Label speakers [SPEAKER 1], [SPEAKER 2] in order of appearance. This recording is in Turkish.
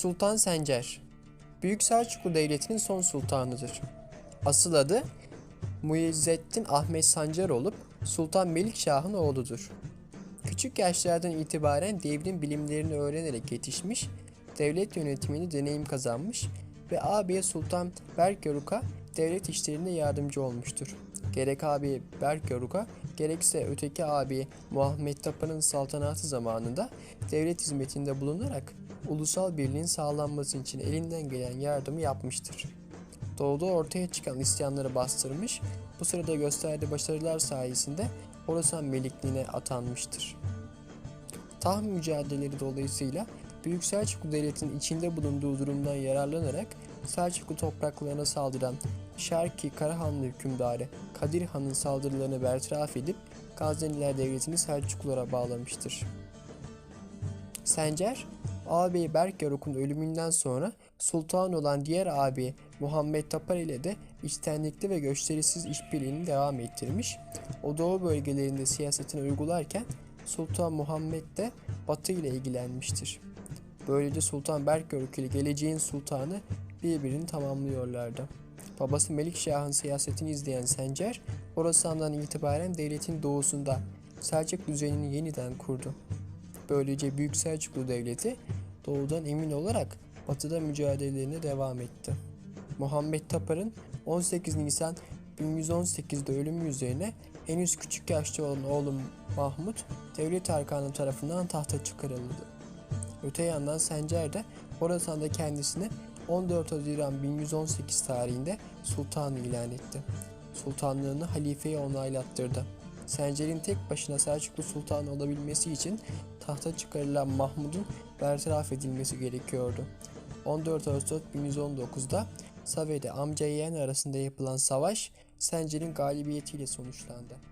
[SPEAKER 1] Sultan Sencer Büyük Selçuklu Devleti'nin son sultanıdır. Asıl adı Muizzettin Ahmet Sancar olup Sultan Melikşah'ın oğludur. Küçük yaşlardan itibaren devrin bilimlerini öğrenerek yetişmiş, devlet yönetimini deneyim kazanmış ve ağabey Sultan Berk Yoruk'a devlet işlerinde yardımcı olmuştur. Gerek ağabey Berk Yoruk'a gerekse öteki ağabey Muhammed Tapa'nın saltanatı zamanında devlet hizmetinde bulunarak ulusal birliğin sağlanması için elinden gelen yardımı yapmıştır. Doğuda ortaya çıkan isyanları bastırmış, bu sırada gösterdiği başarılar sayesinde Horasan Melikliğine atanmıştır. Taht mücadeleleri dolayısıyla Büyük Selçuklu Devleti'nin içinde bulunduğu durumdan yararlanarak Selçuklu topraklarına saldıran Şarki Karahanlı hükümdarı Kadir Han'ın saldırılarını bertaraf edip Gazneliler Devleti'ni Selçuklulara bağlamıştır. Sencer, ağabey Berk Yarok'un ölümünden sonra sultan olan diğer ağabey Muhammed Tapar ile de içtenlikli ve gösterisiz işbirliğini devam ettirmiş. O doğu bölgelerinde siyasetini uygularken Sultan Muhammed de batı ile ilgilenmiştir. Böylece Sultan Berk Yarok ile geleceğin sultanı birbirini tamamlıyorlardı. Babası Melikşah'ın siyasetini izleyen Sencer, Horasan'dan itibaren devletin doğusunda Selçuk düzenini yeniden kurdu. Böylece Büyük Selçuklu Devleti doğudan emin olarak batıda mücadelelerine devam etti. Muhammed Tapar'ın 18 Nisan 1118'de ölümü üzerine henüz küçük yaşta olan oğlu Mahmut devlet arkanı tarafından tahta çıkarıldı. Öte yandan Sencer de Horasan'da kendisini 14 Haziran 1118 tarihinde sultan ilan etti. Sultanlığını halifeye onaylattırdı. Sencer'in tek başına Selçuklu Sultanı olabilmesi için tahta çıkarılan Mahmud'un bertaraf edilmesi gerekiyordu. 14 Ağustos 1119'da Save'de amca yeğen arasında yapılan savaş Sencer'in galibiyetiyle sonuçlandı.